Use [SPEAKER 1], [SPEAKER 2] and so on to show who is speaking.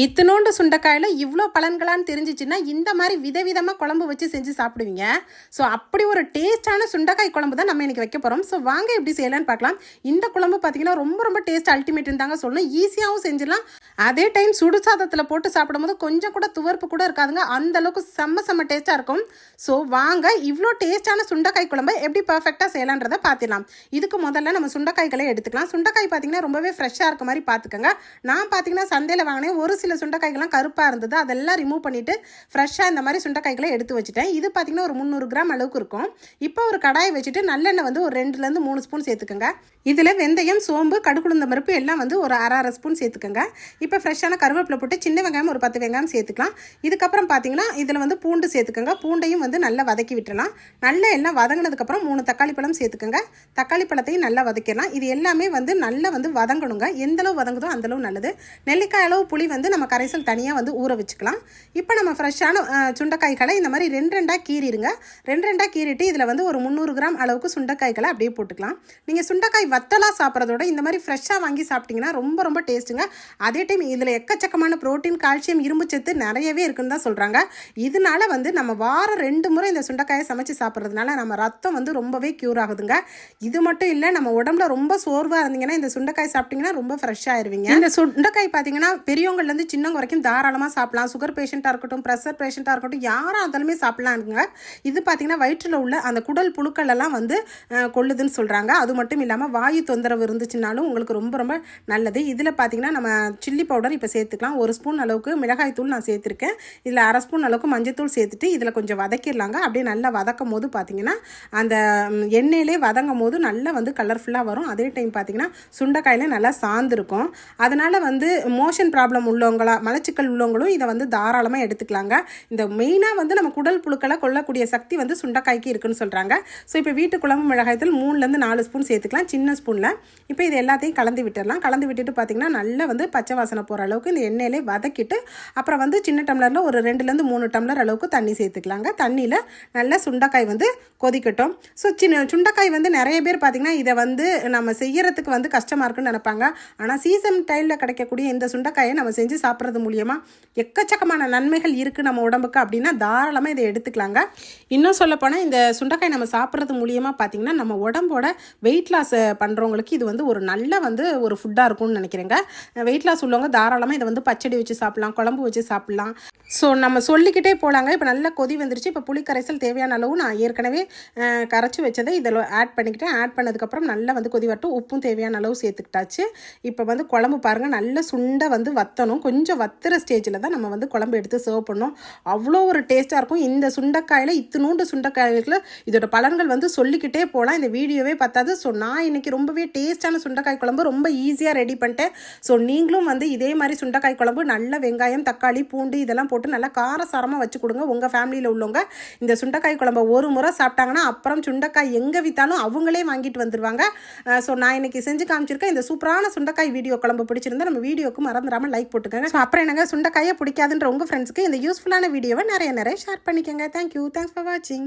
[SPEAKER 1] இத்தினோண்டு சுண்டைக்காயில் இவ்வளோ பலன்களான்னு தெரிஞ்சிச்சுன்னா இந்த மாதிரி விதவிதமாக குழம்பு வச்சு செஞ்சு சாப்பிடுவீங்க. ஸோ அப்படி ஒரு டேஸ்ட்டான சுண்டைக்காய் குழம்பு தான் நம்ம இன்றைக்கி வைக்க போகிறோம் ஸோ வாங்க எப்படி செய்யலான்னு பார்க்கலாம். இந்த குழம்பு பார்த்தீங்கன்னா ரொம்ப ரொம்ப டேஸ்ட் அல்டிமேட் தாங்க சொல்லணும். ஈஸியாகவும் செஞ்சிடலாம். அதே டைம் சுடு சாதத்தில் போட்டு சாப்பிடும்போது கொஞ்சம் கூட துவர்ப்பு கூட இருக்காதுங்க. அந்த அளவுக்கு செம்ம செம்ம டேஸ்ட்டாக இருக்கும். ஸோ வாங்க இவ்வளோ டேஸ்ட்டான சுண்டைக்காய் குழம்பை எப்படி பர்ஃபெக்டாக செய்யலான்றதை பார்த்துக்கலாம் இதுக்கு முதல்ல நம்ம சுண்டைக்காய்களை எடுத்துக்கலாம். சுண்டைக்காய் பார்த்தீங்கன்னா ரொம்பவே ஃப்ரெஷ்ஷாக இருக்க மாதிரி பார்த்துக்கோங்க நான் பார்த்தீங்கன்னா சந்தையில் வாங்கினேன் ஒரு சில சுண்டைக்காய்கள்லாம் கருப்பாக இருந்தது. அதெல்லாம் ரிமூவ் பண்ணிவிட்டு ஃப்ரெஷ்ஷாக இந்த மாதிரி சுண்டைக்காய்களை எடுத்து வச்சுட்டேன். இது பார்த்தீங்கன்னா ஒரு முந்நூறு கிராம் அளவுக்கு இருக்கும். இப்போ ஒரு கடாயை வச்சுட்டு நல்லெண்ணெய் வந்து ஒரு ரெண்டுலேருந்து மூணு ஸ்பூன் சேர்த்துக்கோங்க. இதில் வெந்தயம் சோம்பு கடுகுளுந்த பருப்பு எல்லாம் வந்து ஒரு அரை அரை ஸ்பூன் சேர்த்துக்கோங்க. இப்போ ஃப்ரெஷ்ஷான கருவேப்பிலை போட்டு சின்ன வெங்காயம் ஒரு பத்து வெங்காயம் சேர்த்துக்கலாம். இதுக்கப்புறம் பார்த்தீங்கன்னா இதில் வந்து பூண்டு சேர்த்துக்கோங்க. பூண்டையும் வந்து நல்லா வதக்கி விட்டுலாம் நல்லா எல்லாம் வதங்கினதுக்கப்புறம் மூணு தக்காளி பழம் சேர்த்துக்கோங்க. தக்காளி பழத்தையும் நல்லா வதக்கிடலாம். இது எல்லாமே வந்து நல்லா வந்து வதங்கணுங்க. எந்த அளவு வதங்குதோ அந்தளவு நல்லது. நெல்லிக்காய் அளவு புளி வந்து நம்ம கரைசல் தனியாக வந்து ஊற வச்சுக்கலாம். இப்போ நம்ம ஃப்ரெஷ்ஷான சுண்டைக்காய்களை இந்த மாதிரி ரெண்டு ரெண்டாக கீறிடுங்க ரெண்டு ரெண்டாக கீறிட்டு இதில் வந்து ஒரு முந்நூறு கிராம் அளவுக்கு சுண்டைக்காய்களை அப்படியே போட்டுக்கலாம். நீங்கள் சுண்டைக்காய் வத்தலாக சாப்பிட்றதோட இந்த மாதிரி ஃப்ரெஷ்ஷாக வாங்கி சாப்பிட்டீங்கன்னா ரொம்ப ரொம்ப டேஸ்ட்டுங்க. அதே டைம் இதில் எக்கச்சக்கமான புரோட்டீன் கால்சியம் இரும்பு சத்து நிறையவே இருக்குன்னு தான் சொல்கிறாங்க இதனால வந்து நம்ம வாரம் ரெண்டு முறை இந்த சுண்டைக்காயை சமைச்சு சாப்பிட்றதுனால நம்ம ரத்தம் வந்து ரொம்பவே க்யூர் ஆகுதுங்க. இது மட்டும் இல்லை நம்ம உடம்புல ரொம்ப சோர்வாக இருந்தீங்கன்னா இந்த சுண்டைக்காய் சாப்பிட்டீங்கன்னா ரொம்ப ஃப்ரெஷ்ஷாக ஆயிருவீங்க. இந்த சுண்டைக்காய் பார்த்தீங்கன்னா பெரியவங்கள்லேருந்து சின்னவங்க வரைக்கும் தாராளமாக சாப்பிடலாம். சுகர் பேஷண்ட்டாக இருக்கட்டும் ப்ரெஷர் பேஷண்ட்டாக இருக்கட்டும் யாராக இருந்தாலுமே சாப்பிடலாம்ங்க. இது பார்த்தீங்கன்னா வயிற்றில் உள்ள அந்த குடல் புழுக்கள் எல்லாம் வந்து கொள்ளுதுன்னு சொல்கிறாங்க அது மட்டும் இல்லாமல் வாயு தொந்தரவு இருந்துச்சுனாலும் உங்களுக்கு ரொம்ப ரொம்ப நல்லது. இதில் பார்த்திங்கன்னா நம்ம சில்லி பவுடர் இப்போ சேர்த்துக்கலாம். ஒரு ஸ்பூன் அளவுக்கு மிளகாய் தூள் நான் சேர்த்துருக்கேன். இதில் அரை ஸ்பூன் அளவுக்கு மஞ்சத்தூள் சேர்த்துட்டு இதில் கொஞ்சம் வதக்கிடலாங்க. அப்படியே நல்லா வதக்கும் போது பார்த்திங்கன்னா அந்த எண்ணெயிலே வதங்கும் போது நல்லா வந்து கலர்ஃபுல்லாக வரும். அதே டைம் பார்த்தீங்கன்னா சுண்டைக்காயில நல்லா சாந்திருக்கும். அதனால் வந்து மோஷன் ப்ராப்ளம் உள்ளவங்களா மலச்சிக்கல் உள்ளவங்களும் இதை வந்து தாராளமாக எடுத்துக்கலாங்க. இந்த மெயினாக வந்து நம்ம குடல் புழுக்களை கொல்லக்கூடிய சக்தி வந்து சுண்டைக்காய்க்கு இருக்குன்னு சொல்கிறாங்க ஸோ இப்போ வீட்டு குழம்பு மிளகாயத்தில் மூணுலேருந்து நாலு ஸ்பூன் சேர்த்துக்கலாம் சின்ன ஸ்பூனில். இப்போ இது எல்லாத்தையும் கலந்து விட்டுடலாம். கலந்து விட்டுட்டு பார்த்தீங்கன்னா நல்லா வந்து பச்சை வாசனை போகிற அளவுக்கு இந்த எண்ணெயிலே வதக்கிட்டு அப்புறம் வந்து சின்ன டம்ளரில் ஒரு ரெண்டுலேருந்து மூணு டம்ளர் அளவுக்கு தண்ணி சேர்த்துக்கலாங்க. தண்ணியில் நல்லா சுண்டைக்காய் வந்து கொதிக்கட்டும். ஸோ சின்ன சுண்டைக்காய் வந்து நிறைய பேர் பார்த்திங்கன்னா இதை வந்து நம்ம செய்யறதுக்கு வந்து கஷ்டமாக இருக்குன்னு நினைப்பாங்க. ஆனால் சீசன் டைமில் கிடைக்கக்கூடிய இந்த சுண்டக்காயை நம்ம செஞ்சு சாப்பிட்றது மூலியமாக எக்கச்சக்கமான நன்மைகள் இருக்குது நம்ம உடம்புக்கு அப்படின்னா தாராளமாக இதை எடுத்துக்கலாங்க. இன்னும் சொல்லப்போனால் இந்த சுண்டைக்காய் நம்ம சாப்பிட்றது மூலியமாக பார்த்திங்கன்னா நம்ம உடம்போட வெயிட் லாஸ் பண்ணுறவங்களுக்கு இது வந்து ஒரு நல்ல வந்து ஒரு ஃபுட்டாக இருக்கும்னு நினைக்கிறேங்க. வெயிட் லாஸ் உள்ளவங்க தாராளமாக இதை வந்து பச்சடி வச்சு சாப்பிட்லாம் குழம்பு வச்சு சாப்பிட்லாம். ஸோ நம்ம சொல்லிக்கிட்டே போகலாங்க இப்போ நல்லா கொதி வந்துருச்சு. இப்போ புளி கரைசல் தேவையான அளவு நான் ஏற்கனவே கரைச்சி வச்சதை இதில் ஆட் பண்ணிக்கிட்டேன். ஆட் பண்ணதுக்கப்புறம் நல்லா வந்து கொதி வரட்டும். உப்பும் தேவையான அளவு சேர்த்துக்கிட்டாச்சு. இப்போ வந்து குழம்பு பாருங்கள் நல்ல சுண்டை வந்து வத்தணும். கொஞ்சம் கொஞ்சம் வத்துற ஸ்டேஜில் தான் நம்ம வந்து குழம்பு எடுத்து சர்வ் பண்ணோம். அவ்வளோ ஒரு டேஸ்ட்டாக இருக்கும். இந்த சுண்டைக்காயில் இத்தினூண்டு சுண்டைக்காய்களுக்கு இதோட பலன்கள் வந்து சொல்லிக்கிட்டே போகலாம் இந்த வீடியோவே பார்த்தாது. ஸோ நான் இன்றைக்கி ரொம்பவே டேஸ்ட்டான சுண்டைக்காய் குழம்பு ரொம்ப ஈஸியாக ரெடி பண்ணிட்டேன். ஸோ நீங்களும் வந்து இதே மாதிரி சுண்டைக்காய் குழம்பு நல்ல வெங்காயம் தக்காளி பூண்டு இதெல்லாம் போட்டு நல்லா காரசாரமாக வச்சு கொடுங்க. உங்கள் ஃபேமிலியில் உள்ளவங்க இந்த சுண்டைக்காய் குழம்பை ஒரு முறை சாப்பிட்டாங்கன்னா அப்புறம் சுண்டைக்காய் எங்கே விற்றாலும் அவங்களே வாங்கிட்டு வந்துடுவாங்க ஸோ நான் இன்னைக்கு செஞ்சு காமிச்சிருக்கேன். இந்த சூப்பரான சுண்டைக்காய் வீடியோ குழம்பு பிடிச்சிருந்தா நம்ம வீடியோக்கு மறந்துடாமல் லைக் போட்டுக்கோங்க. ஸோ அப்புறம் என்னங்க? சுண்டைக்காயை பிடிக்காதுன்ற உங்கள் ஃப்ரெண்ட்ஸுக்கு இந்த யூஸ்ஃபுல்லான வீடியோவை நிறைய நிறைய ஷேர் பண்ணிக்கோங்க. தேங்க்யூ தேங்க்ஸ் ஃபார் வாட்சிங்